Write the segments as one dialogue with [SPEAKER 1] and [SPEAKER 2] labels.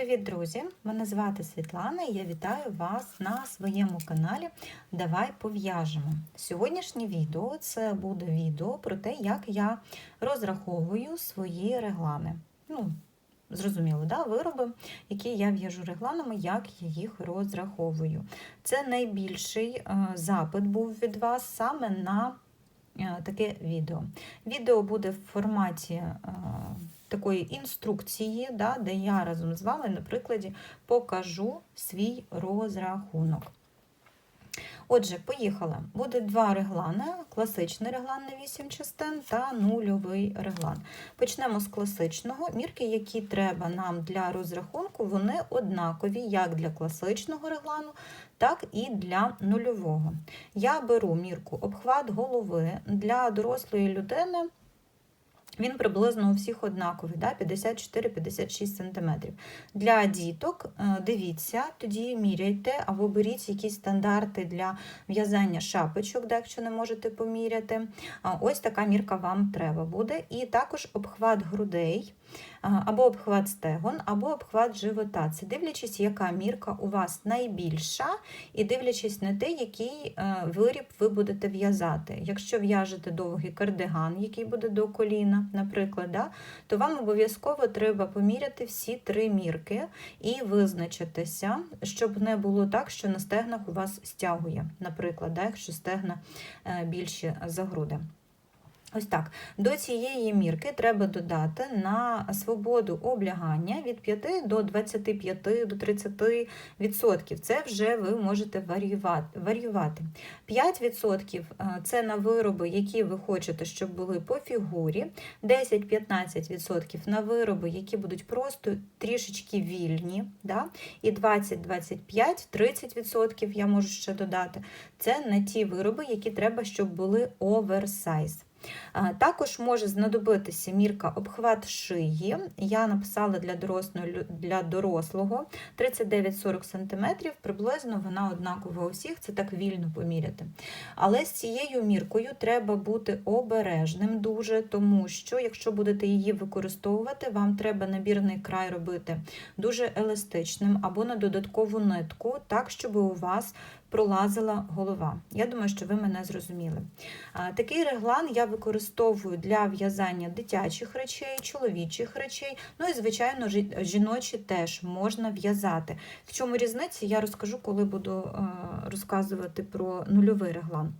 [SPEAKER 1] Привіт, друзі! Мене звати Світлана і я вітаю вас на своєму каналі Давай пов'яжемо. Сьогоднішнє відео це буде відео про те, як я розраховую свої реглани. Ну, зрозуміло, да? вироби, які я в'яжу регланами, як я їх розраховую. Це найбільший е, запит був від вас саме на таке відео. Відео буде в форматі. е, такої інструкції, да, де я разом з вами, на прикладі, покажу свій розрахунок. Отже, поїхали. Буде два реглани: класичний реглан на 8 частин та нульовий реглан. Почнемо з класичного. Мірки, які треба нам для розрахунку, вони однакові як для класичного реглану, так і для нульового. Я беру мірку обхват голови для дорослої людини. Він приблизно у всіх однаковий, да? 54-56 см. Для діток е, дивіться, тоді міряйте, або беріть якісь стандарти для в'язання шапочок, да, якщо не можете поміряти. Ось така мірка вам треба буде. І також обхват грудей, або обхват стегон, або обхват живота. Це дивлячись, яка мірка у вас найбільша, і дивлячись на те, який е, виріб ви будете в'язати. Якщо в'яжете довгий кардиган, який буде до коліна, наприклад, да, то вам обов'язково треба поміряти всі три мірки і визначитися, щоб не було так, що на стегнах у вас стягує, наприклад, да, якщо стегна е, більші за груди. Ось так. До цієї мірки треба додати на свободу облягання від 5 до 25 до 30 відсотків. Це вже ви можете варіювати. 5 відсотків це на вироби, які ви хочете, щоб були по фігурі. 10-15 відсотків на вироби, які будуть просто трішечки вільні. Да? І 20-25-30 відсотків я можу ще додати. Це на ті вироби, які треба, щоб були оверсайз. Також може знадобитися мірка обхват шиї. Я написала для дорослого для дорослого 39-40 см, приблизно вона однакова у всіх, це так вільно поміряти. Але з цією міркою треба бути обережним дуже, тому що, якщо будете її використовувати, вам треба набірний край робити дуже еластичним або на додаткову нитку, так, щоб у вас пролазила голова. Я думаю, що ви мене зрозуміли. Такий реглан я використовую для в'язання дитячих речей, чоловічих речей, ну і, звичайно, жіночі теж можна в'язати. В чому різниця, я розкажу, коли буду розказувати про нульовий реглан.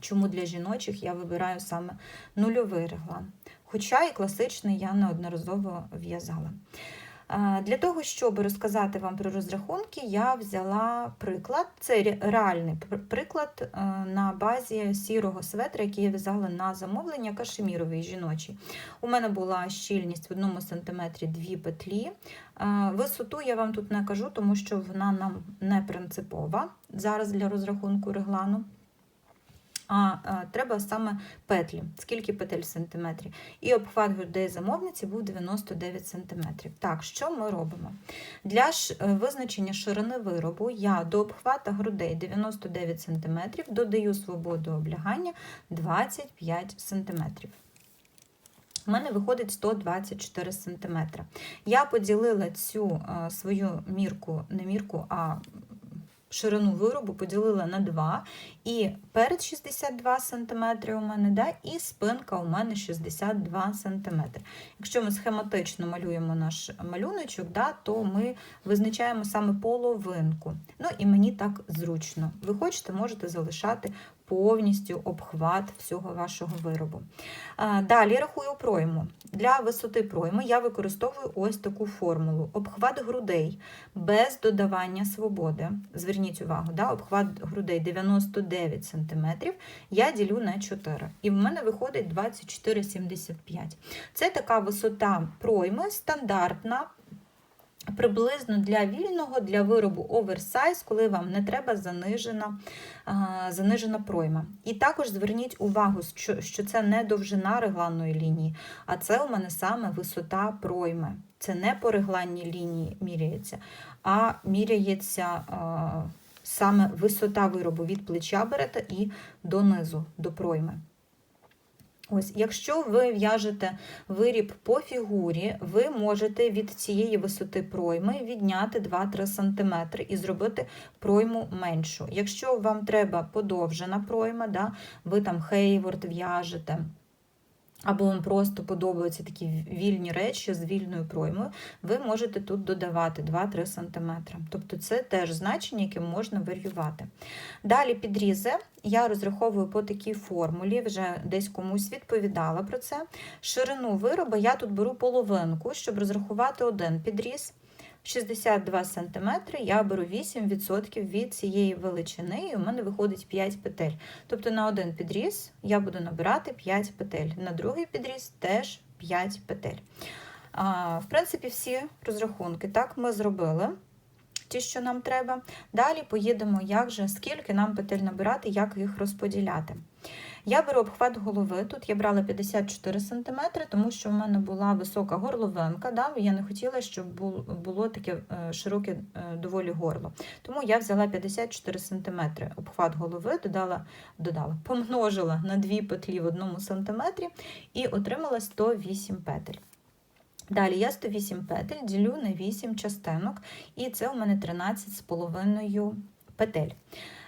[SPEAKER 1] Чому для жіночих я вибираю саме нульовий реглан. Хоча і класичний я неодноразово в'язала. Для того, щоб розказати вам про розрахунки, я взяла приклад. Це реальний приклад е, на базі сірого светра, який я в'язала на замовлення кашеміровий жіночий. У мене була щільність в одному сантиметрі дві петлі. Е, висоту я вам тут не кажу, тому що вона нам не принципова зараз для розрахунку реглану а, треба саме петлі, скільки петель в. І обхват грудей замовниці був 99 см. Так, що ми робимо? Для. Е, визначення ширини виробу я до обхвата грудей 99 см додаю свободу облягання 25 см. У мене виходить 124 см. Я поділила цю е, свою мірку, не мірку, а ширину виробу поділила на 2, і перед 62 см у мене, да, і спинка у мене 62 см. Якщо ми схематично малюємо наш малюночок, да, то ми визначаємо саме половинку. Ну і мені так зручно. Ви хочете, можете залишати повністю обхват всього вашого виробу. Далі рахую пройму. Для висоти пройми я використовую ось таку формулу: обхват грудей без додавання свободи. Зверніть увагу, да? обхват грудей 99 см, я ділю на 4. І в мене виходить 24,75. Це така висота пройми стандартна. Приблизно для вільного, для виробу оверсайз, коли вам не треба занижена занижена пройма. І також зверніть увагу, що це не довжина регланної лінії, а це у мене саме висота пройми. Це не по регланній лінії міряється, а міряється саме висота виробу від плеча берете і донизу, до пройми. Ось, якщо ви в'яжете виріб по фігурі, ви можете від цієї висоти пройми відняти 2-3 см і зробити пройму меншу. Якщо вам треба подовжена пройма, да, ви там хейворд в'яжете. Або вам просто подобаються такі вільні речі з вільною проймою, ви можете тут додавати 2-3 см. Тобто це теж значення, яке можна варіювати. Далі підрізи я розраховую по такій формулі, вже десь комусь відповідала про це. Ширину вироба я тут беру половинку, щоб розрахувати один підріз. 62 см, я беру 8% від цієї величини, і у мене виходить 5 петель. Тобто на один підріз я буду набирати 5 петель, на другий підріз теж 5 петель. А, В принципі, всі розрахунки так ми зробили. Ті, що нам треба. Далі поїдемо, як же, скільки нам петель набирати, як їх розподіляти. Я беру обхват голови, тут я брала 54 см, тому що в мене була висока горловинка, да? я не хотіла, щоб було таке е, широке е, доволі горло. Тому я взяла 54 см обхват голови, додала, додала, помножила на дві петлі в одному сантиметрі і отримала 108 петель. Далі я 108 петель ділю на 8 частинок, і це у мене 13,5 петель.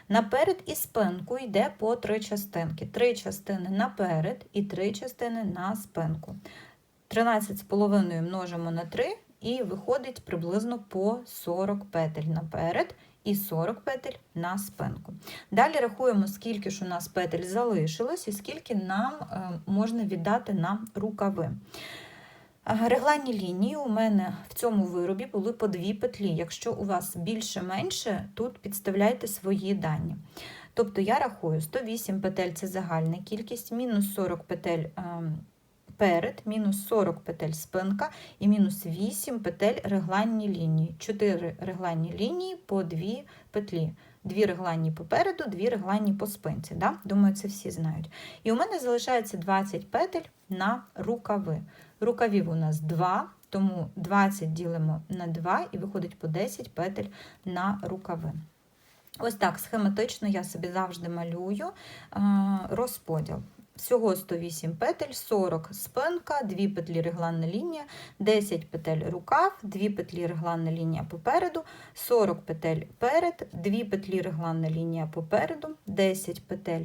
[SPEAKER 1] Наперед і спинку йде по три частинки. Три частини наперед і три частини на спинку. 13,5 множимо на 3 і виходить приблизно по 40 петель наперед і 40 петель на спинку. Далі рахуємо, скільки ж у нас петель залишилось і скільки нам е, можна віддати на рукави. Регланні лінії у мене в цьому виробі були по дві петлі. Якщо у вас більше-менше, тут підставляйте свої дані. Тобто я рахую 108 петель це загальна кількість, мінус 40 петель ем, перед, мінус 40 петель спинка і мінус 8 петель регланні лінії. 4 регланні лінії по 2 петлі. Дві регланні попереду, дві регланні по спинці. Да? Думаю, це всі знають. І у мене залишається 20 петель на рукави. Рукавів у нас 2, тому 20 ділимо на 2 і виходить по 10 петель на рукави. Ось так схематично я собі завжди малюю розподіл. Всього 108 петель, 40 спинка, 2 петлі регланна лінія, 10 петель рукав, 2 петлі регланна лінія попереду, 40 петель перед, 2 петлі регланна лінія попереду, 10 петель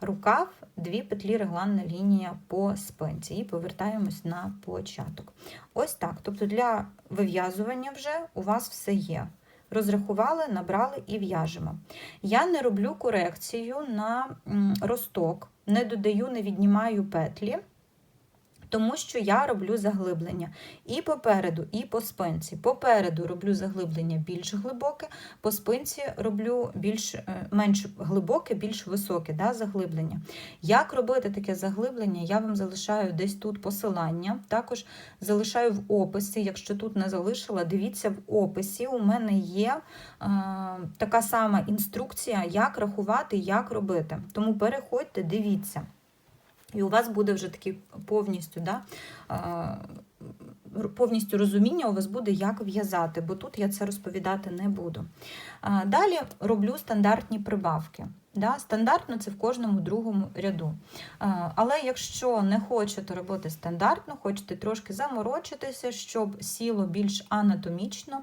[SPEAKER 1] рукав, дві петлі регланна лінія по спинці. І повертаємось на початок. Ось так. Тобто для вив'язування вже у вас все є. Розрахували, набрали і в'яжемо. Я не роблю корекцію на росток, не додаю, не віднімаю петлі тому що я роблю заглиблення і попереду, і по спинці. Попереду роблю заглиблення більш глибоке, по спинці роблю більш е, менш глибоке, більш високе да, заглиблення. Як робити таке заглиблення, я вам залишаю десь тут посилання. Також залишаю в описі, якщо тут не залишила, дивіться в описі. У мене є е, така сама інструкція, як рахувати, як робити. Тому переходьте, дивіться. І у вас буде вже такий повністю да, повністю розуміння у вас буде, як в'язати, бо тут я це розповідати не буду. Далі роблю стандартні прибавки. Да? Стандартно це в кожному другому ряду. Але якщо не хочете робити стандартно, хочете трошки заморочитися, щоб сіло більш анатомічно,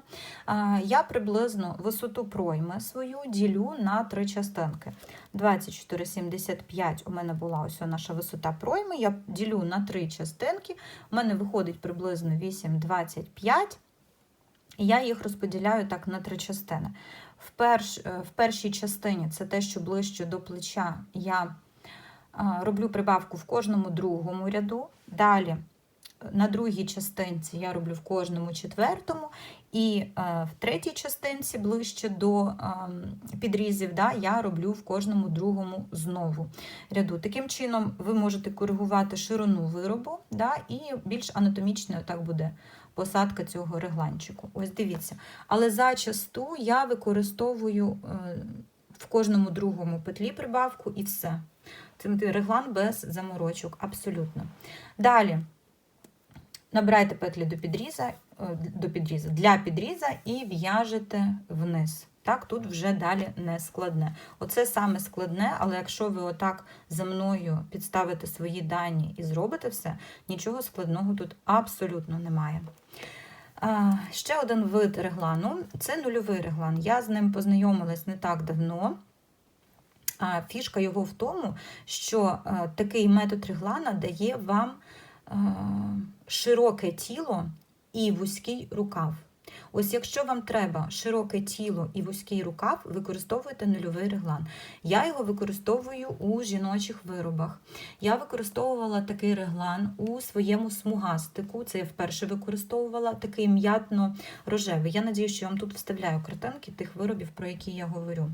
[SPEAKER 1] я приблизно висоту пройми свою ділю на три частинки. 24,75 у мене була ось наша висота пройми, я ділю на три частинки, у мене виходить приблизно 8,25. І я їх розподіляю так на три частини. В перш, е, в першій частині це те, що ближче до плеча, я роблю прибавку в кожному другому ряду. Далі на другій частинці я роблю в кожному четвертому, і е, в третій частинці, ближче до підрізів, да, я роблю в кожному другому знову ряду. Таким чином, ви можете коригувати ширину виробу, да, і більш анатомічно так буде посадка цього регланчику. Ось дивіться. Але зачасту я використовую е, в кожному другому петлі прибавку і все. Це реглан без заморочок, абсолютно. Далі набирайте петлі до підріза, е, до підріза, для підріза і в'яжете вниз. Так, тут вже далі не складне. Оце саме складне, але якщо ви отак за мною підставите свої дані і зробите все, нічого складного тут абсолютно немає. Ще один вид реглану це нульовий реглан. Я з ним познайомилась не так давно. Фішка його в тому, що такий метод реглана дає вам широке тіло і вузький рукав. Ось якщо вам треба широке тіло і вузький рукав, використовуйте нульовий реглан. Я його використовую у жіночих виробах. Я використовувала такий реглан у своєму смугастику. Це я вперше використовувала такий м'ятно-рожевий. Я надію, що я вам тут вставляю картинки тих виробів, про які я говорю.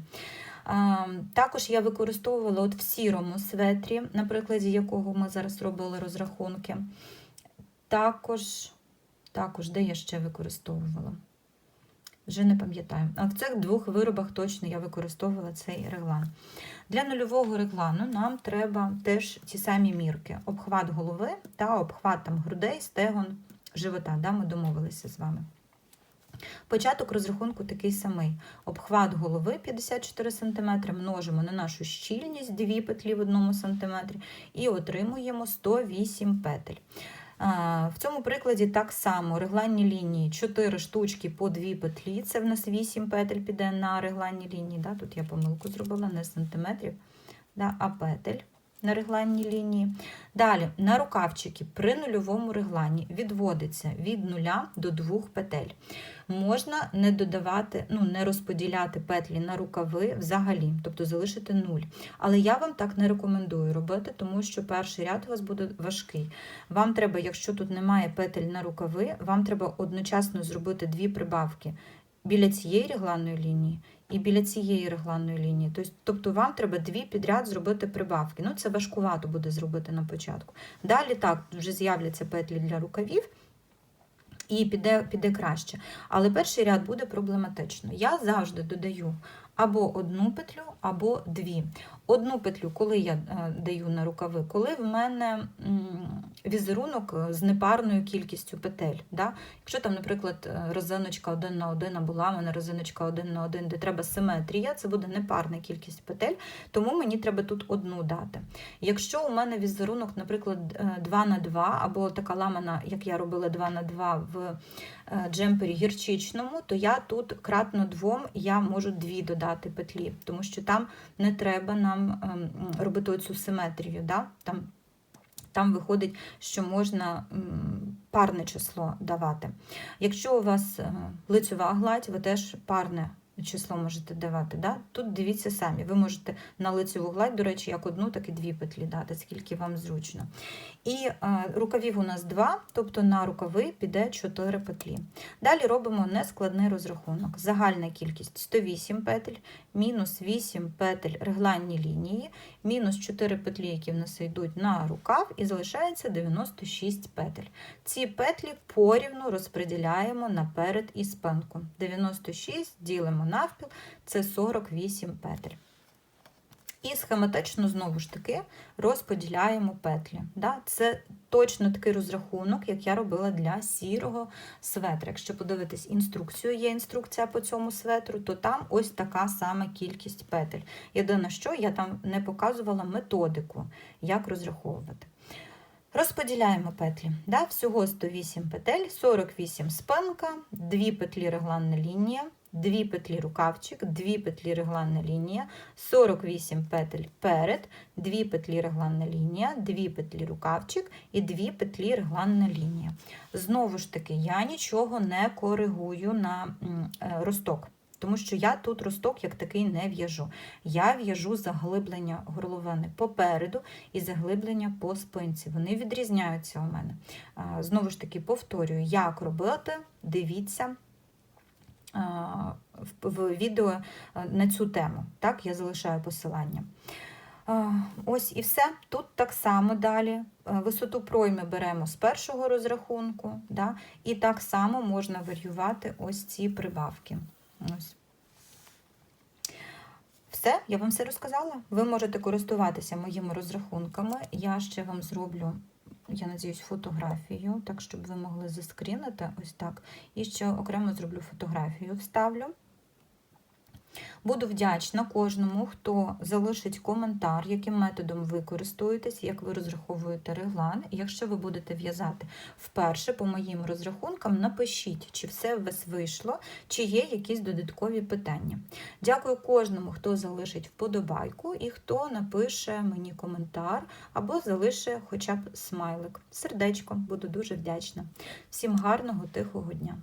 [SPEAKER 1] Також я використовувала от в сірому светрі, на прикладі якого ми зараз робили розрахунки. Також, також, де я ще використовувала? Вже не пам'ятаю. А в цих двох виробах точно я використовувала цей реглан. Для нульового реглану нам треба теж ті самі мірки: обхват голови та обхват там, грудей, стегон, живота. Да, Ми домовилися з вами. Початок розрахунку такий самий. Обхват голови 54 см, множимо на нашу щільність 2 петлі в 1 см і отримуємо 108 петель. В цьому прикладі так само регланні лінії 4 штучки по 2 петлі. Це в нас 8 петель піде на регланні лінії. Тут я помилку зробила, не сантиметрів, а петель на регланній лінії. Далі на рукавчики при нульовому реглані відводиться від 0 до 2 петель. Можна не додавати, ну, не розподіляти петлі на рукави взагалі, тобто залишити 0. Але я вам так не рекомендую робити, тому що перший ряд у вас буде важкий. Вам треба, якщо тут немає петель на рукави, вам треба одночасно зробити дві прибавки біля цієї регланної лінії і біля цієї регланної лінії. Тобто вам треба дві підряд зробити прибавки. Ну, це важкувато буде зробити на початку. Далі так, вже з'являться петлі для рукавів. І піде піде краще. Але перший ряд буде проблематично. Я завжди додаю або одну петлю, або дві. Одну петлю, коли я е, даю на рукави, коли в мене візерунок з непарною кількістю петель. Да? Якщо там, наприклад, е, розиночка один на один, або ламана розиночка один на один, де треба симетрія, це буде непарна кількість петель, тому мені треба тут одну дати. Якщо у мене візерунок, наприклад, 2 е, на 2, або така ламана, як я робила 2 на 2 в джемпері гірчичному, то я тут кратно двом я можу дві додати петлі, тому що там не треба нам ем, робити оцю симетрію. Да? Там там виходить, що можна парне число давати. Якщо у вас лицева лицьова гладь, ви теж парне число можете давати. Да? Тут дивіться самі, ви можете на лицеву гладь, до речі, як одну, так і дві петлі дати, скільки вам зручно. І а, рукавів у нас два, тобто на рукави піде 4 петлі. Далі робимо нескладний розрахунок. Загальна кількість 108 петель, мінус 8 петель регланні лінії, мінус 4 петлі, які в нас йдуть на рукав, і залишається 96 петель. Ці петлі порівну розподіляємо наперед і спинку. 96 ділимо навпіл, це 48 петель. І схематично, знову ж таки, розподіляємо петлі. Да? Це точно такий розрахунок, як я робила для сірого светра. Якщо подивитись інструкцію, є інструкція по цьому светру, то там ось така сама кількість петель. Єдине, що я там не показувала методику, як розраховувати. Розподіляємо петлі. Да? Всього 108 петель, 48 спинка, 2 петлі регланна лінія. 2 петлі рукавчик, 2 петлі регланна лінія, 48 петель перед, 2 петлі регланна лінія, 2 петлі рукавчик і 2 петлі регланна лінія. Знову ж таки, я нічого не коригую на е, росток. Тому що я тут росток як такий не в'яжу. Я в'яжу заглиблення горловини попереду і заглиблення по спинці. Вони відрізняються у мене. Знову ж таки, повторюю, як робити, дивіться в відео на цю тему. Так, я залишаю посилання. Ось і все. Тут так само далі. Висоту пройми беремо з першого розрахунку, да? і так само можна варіювати ось ці прибавки. Ось. Все, я вам все розказала. Ви можете користуватися моїми розрахунками. Я ще вам зроблю я надіюсь, фотографію, так, щоб ви могли заскрінити ось так. І ще окремо зроблю фотографію, вставлю. Буду вдячна кожному, хто залишить коментар, яким методом ви користуєтесь, як ви розраховуєте реглан. Якщо ви будете в'язати вперше по моїм розрахункам, напишіть, чи все у вас вийшло, чи є якісь додаткові питання. Дякую кожному, хто залишить вподобайку і хто напише мені коментар або залише хоча б смайлик. Сердечко, буду дуже вдячна. Всім гарного, тихого дня!